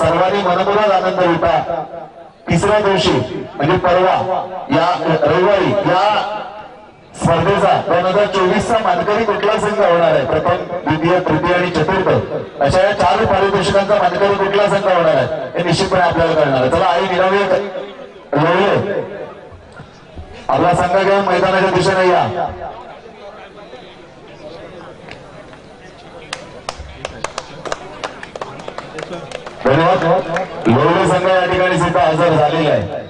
सर्वांनी मनमुराद आनंद होता तिसऱ्या दिवशी म्हणजे परवा या रविवारी या स्पर्धेचा दोन हजार चोवीसचा मानकरी कुठला संघ होणार आहे? प्रथम द्वितीय तृतीय आणि चतुर्थ. अशा या चार पारितोषिकांचा मानकरी कुठला संघ होणार आहे? हे निश्चितपणे आपल्याला कळणार आहे. चला आई निरावी लोळे. आपला संघ घेऊन मैदानाच्या दिशेने या. धन्यवाद. लोळे संघ या ठिकाणी सुद्धा हजर झालेला आहे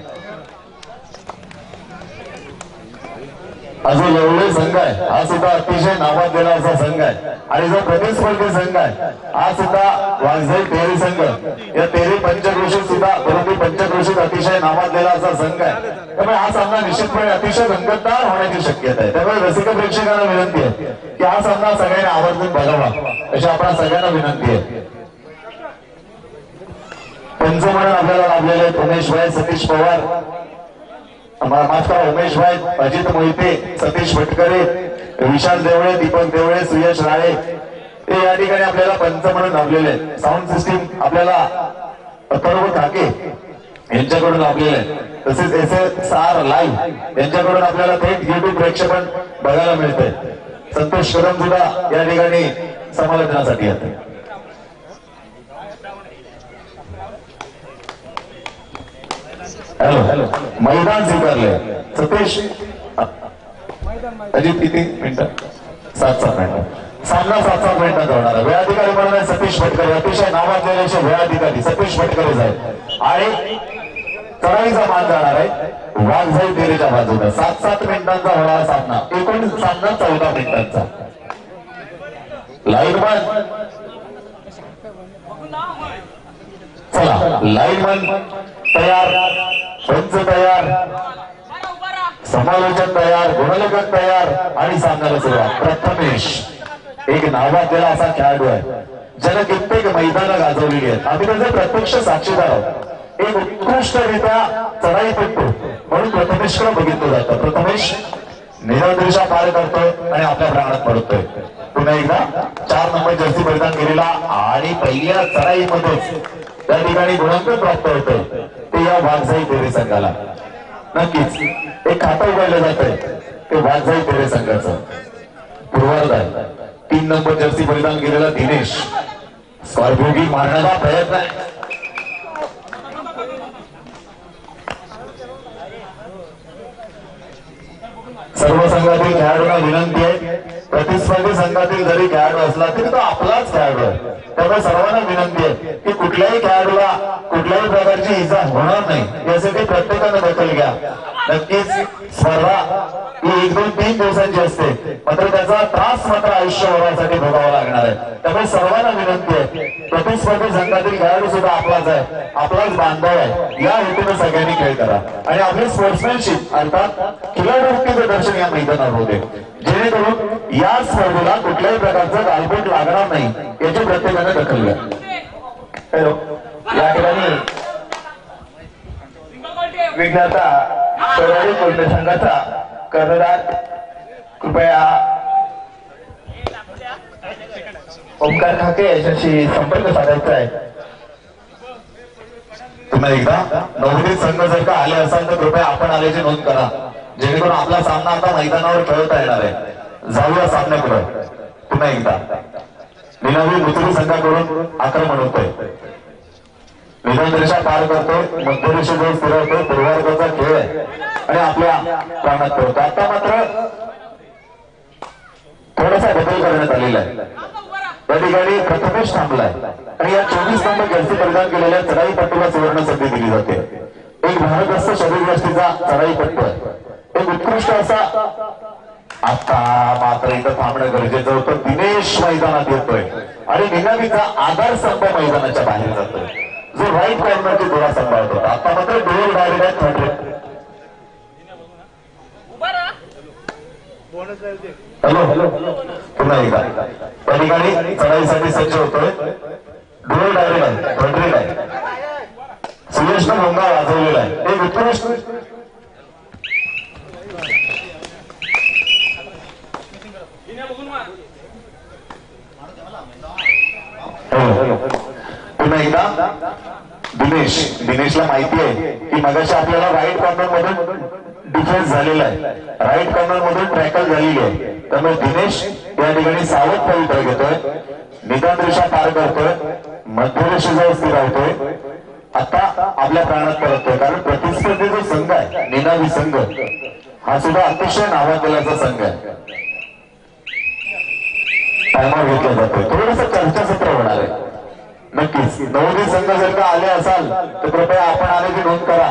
अजून एवढे संघ आहे. हा सुद्धा अतिशय नावात देणारा संघ आहे. आणि जो प्रतिस्पर्धी संघ आहे हा सुद्धा वाघजाई तेरी संघ. या तेरी पंचक्रोशीत सुद्धा बरोबर पंचक्रोशीत अतिशय नावात देणारा संघ आहे. त्यामुळे हा सामना निश्चितपणे अतिशय रंगतदार होण्याची शक्यता आहे. त्यामुळे रसिक प्रेक्षकांना विनंती आहे की हा सामना सगळ्यांनी आवर्जून बघावा. अशी आपल्या सगळ्यांना विनंती आहे. त्यांचं म्हणून आपल्याला लाभलेले आहेत उमेश भाई सतीश पवार. माफ करा उमेश भाई अजित मोहिते सतीश भटकरे विशाल देवळे दीपक देवळे सुयश राळे ते या ठिकाणी आपल्याला पंच म्हणून लाभलेले आहेत. साऊंड सिस्टीम आपल्याला अथर्व ठाके यांच्याकडून लाभलेले आहे तसेच एस एस आर लाईव्ह यांच्याकडून आपल्याला थेट युट्यूब प्रेक्षेपण बघायला मिळते संतोष कदम सुद्धा या ठिकाणी समालोचनासाठी येते हॅलो. हॅलो. मैदान स्वीकारले सतीश. अजित किती? मिनिटं. सात सात मिनिटं. सामना सात सात मिनिटात होणार आहे. वेळाधिकारी म्हणून आहे सतीश भटकरे. अतिशय नावाजलेले असे वेळाधिकारी सतीश भटकरे साहेब. आणि चढाईचा मान जाणार आहे. वाघजाई तेरेच्या बाजूला सात सात मिनिटांचा होणारा सामना. एकूण सामना चौदा मिनिटांचा. लाईनमन चला. लाईनमन तयार. पंच तयार. समालोचक तयार गुणलेखक तयार आणि सांगायला सुरुवात. प्रथमेश. एक नावाजलेला असा खेळाडू आहे. ज्याने कित्येक मैदानं गाजवलेली आहेत. आम्ही त्याचे प्रत्यक्ष साक्षीदार आहोत एक उत्कृष्टरित्या चढाई पेटतो म्हणून प्रथमेशकडे बघितलं जातं. प्रथमेश निरंतरेषा पार करतोय आणि आपल्या प्राणात पडतोय. पुन्हा एकदा चार नंबर जर्सी परिधान केलेला आणि पहिल्या चढाईमध्येच त्या ठिकाणी गुणांकन प्राप्त होतोय. या वाघजाई तेरे संघाला. नक्कीच. एक खातं उघडलं जात आहे ते वाघजाई तेरे संघाचं. पूर्वार्धात तीन नंबर जर्सी परिधान केलेला दिनेश. स्कॉर्पिओगी मारण्याचा प्रयत्न आहे. सर्व संघातील खेळाडूंना विनंती आहे. प्रतिस्पर्धी संघातील जरी खेळाडू असला तरी तो आपलाच खेळाडू आहे. त्यामुळे सर्वांना विनंती आहे की कुठल्याही खेळाडूला कुठल्याही प्रकारची इजा होणार नाही यासाठी प्रत्येकानं दखल घ्या. नक्कीच स्पर्धा ही एक दोन तीन दिवसांची असते मात्र त्याचा त्रास मात्र आयुष्यभरासाठी भोगावा लागणार आहे. त्यामुळे सर्वांना विनंती आहे प्रतिस्पर्धी संघातील खेळाडू सुद्धा आपलाच आहे आपलाच बांधव आहे या हेतूने सगळ्यांनी खेळ करा. आणि आपली स्पोर्ट्समॅनशिप अर्थात खिलाडूवृत्तीचं दर्शन या मैदानावर होते जेणेकरून या स्पर्धेला कुठल्याही प्रकारचं गालबोट लागणार नाही याची प्रत्येकाने दखल घ्या. हॅलो. या ठिकाणी विघ्नाचा सोनारी कोल्हे संघाचा कर्णधार कृपया ओमकार खाके याच्याशी संपर्क साधायचा आहे. पुन्हा एकदा नवोदित संघ जर का आले असाल तर कृपया आपण आल्याची नोंद करा जेणेकरून आपला सामना आता मैदानावर खेळता येणार आहे. जाऊया सामन्याकडे पुन्हा एकदा. निनावी मृत्यू संघाकडून आक्रमण होतोय. निरंतरेषा पार करतोय मध्यरेषे जो फिरवतोय पूर्वार्धाचा खेळ आहे. आणि आपल्या प्राणात पडतो. आता मात्र थोडासा बदल करण्यात आलेला आहे. या ठिकाणी प्रथमेश थांबलाय. आणि या चोवीस नंबर जर्सी परिधान केलेल्या चढाई पट्टूला सुवर्ण संधी दिली जाते. एक भारतस्थ शरीरयष्टीचा चढाई पट्टू. आहे एक उत्कृष्ट असा आता मात्र इथं थांबणं गरजेचं होतं. दिनेश मैदानात येतोय. आणि निनावीचा आधारस्तंभ मैदानाच्या बाहेर जातोय. जो राईट कॉर्नरची डोळा सांभाळत होता. आता मात्र डोर डायरेक्ट आहेत थर्ड हॅलो हॅलो पुन्हा एकदा. त्या ठिकाणी चढाईसाठी सज्ज होतोय. डोर डायरेक्ट आहे. थर्ड आहे सुरेशनं भोंगा वाजवलेला आहे. एक उत्कृष्ट हॅलो हॅलो पुन्हा एकदा दिनेश दिनेशला माहिती आहे की मगाशी आपल्याला राईट कॉर्नर मधून डिफेन्स झालेला आहे. राईट कॉर्नर मधून ट्रॅकल झालेली आहे. त्यामुळे दिनेश या ठिकाणी सावध पवित्र घेतोय. निदान रेषा पार करतोय. मध्यरेषेजवळ स्थिर राहतोय. आता आपल्या प्राणात परततोय. कारण प्रतिस्पर्धी जो संघ आहे निनावी संघ हा सुद्धा अतिशय नावाजलेलाचा संघ आहे. टायमावर घेतला जातोय. थोडस चर्चासत्र होणार आहे. नक्कीच नवोदित संघ जर का आले असाल तर कृपया आपण आले की नोंद करा.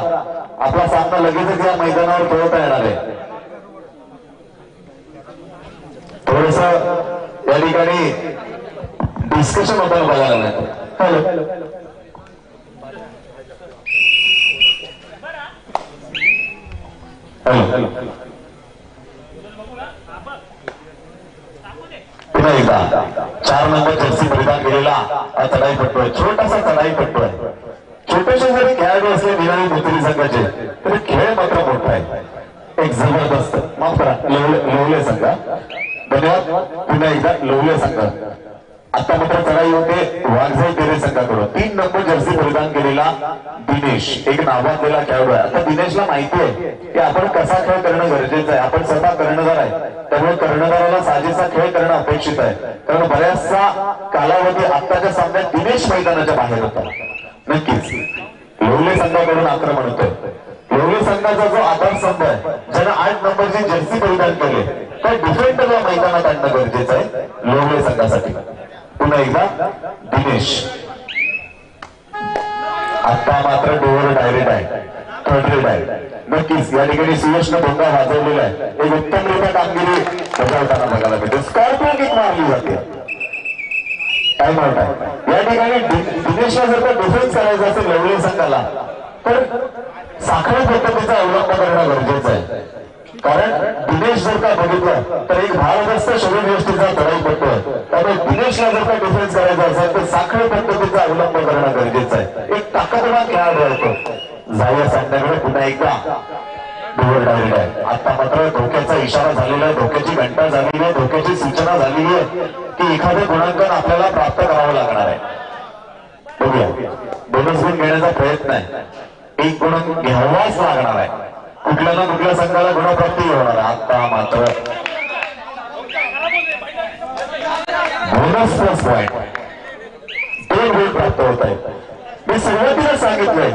आपला सामना लगेचच या मैदानावर खेळवता येणार आहे. थोडस या ठिकाणी डिस्कशन होताना बघायला मिळतं हॅलो हॅलो. हॅलो. एकदा चार नंबर जर्सी परिधान केलेला हा चढाई आहे छोटासा चढाई आहे छोटेसे जरी खेळाडू असले निराळी मैत्री संघाचे तरी खेळ मात्र मोठा आहे. एक जबरदस्त. माफ करा लोवले लोवले संघ धन्यवाद. पुन्हा एकदा लोवले संघ आता मात्र चढाई होते. वाघजाई तेरे संघाकडून. तीन नंबर जर्सी परिधान केलेला दिनेश. एक नावाजलेला खेळाडू आहे. आता दिनेशला माहिती आहे की आपण कसा खेळ करणं गरजेचं आहे. आपण स्वतः कर्णधार आहे. त्यामुळे कर्णधाराला साजेसा खेळ करणं अपेक्षित आहे. कारण बऱ्याचसा कालावधी आत्ताच्या सामन्यात दिनेश मैदानाच्या बाहेर होता. नक्कीच. लोहले संघाकडून आक्रमण होतोय लोहले संघाचा जो आधारस्तंभ आहे ज्यानं आठ नंबरची जर्सी परिधान केले त्या डिफेंडरला मैदानात आणणं गरजेचं आहे लोहले संघासाठी. पुन्हा एकदा दिनेश. आता मात्र डोअर डायरेक्ट आहे. थर्ड रेड आहे. नक्कीच या ठिकाणी सुयशनं भोंगा वाजवलेला आहे. एक उत्तम उत्तमरित्या कामगिरी बजावताना बघायला भेटेल. स्कॉर्पिओ किक मारली जाते. काय म्हणत आहे. या ठिकाणी दिनेशला जर का डिफेन्स करायचा असेल एवढे संघाला तर साखळी पद्धतीचा अवलंब करणं गरजेचं आहे. कारण दिनेश जर का बघितलं तर एक भारदस्त शरीर गोष्टीचा चढाई पडतोय त्यामुळे दिनेशला जर का डिफेन्स करायचा असेल तर साखळी पद्धतीचा अवलंब करणं गरजेचं आहे. एक ताकदवान खेळाडू राहतो झाल्या सांगण्याकडे पुन्हा एकदा. डोअर डायरेक्ट आहे. आता मात्र धोक्याचा इशारा झालेला आहे. धोक्याची घंटा झालेली आहे. धोक्याची सूचना झालेली आहे की एखादे गुणांकन आपल्याला प्राप्त करावं लागणार आहे. बघूया. बोनस गुण घेण्याचा प्रयत्न आहे. एक गुण घ्यावाच लागणार आहे. कुठल्या ना कुठल्या संघाला गुणप्राप्ती होणार आता मात्र. बोनस प्लस पॉईंट दोन गुण प्राप्त होत आहेत. मी सुरुवातीला सांगितलंय.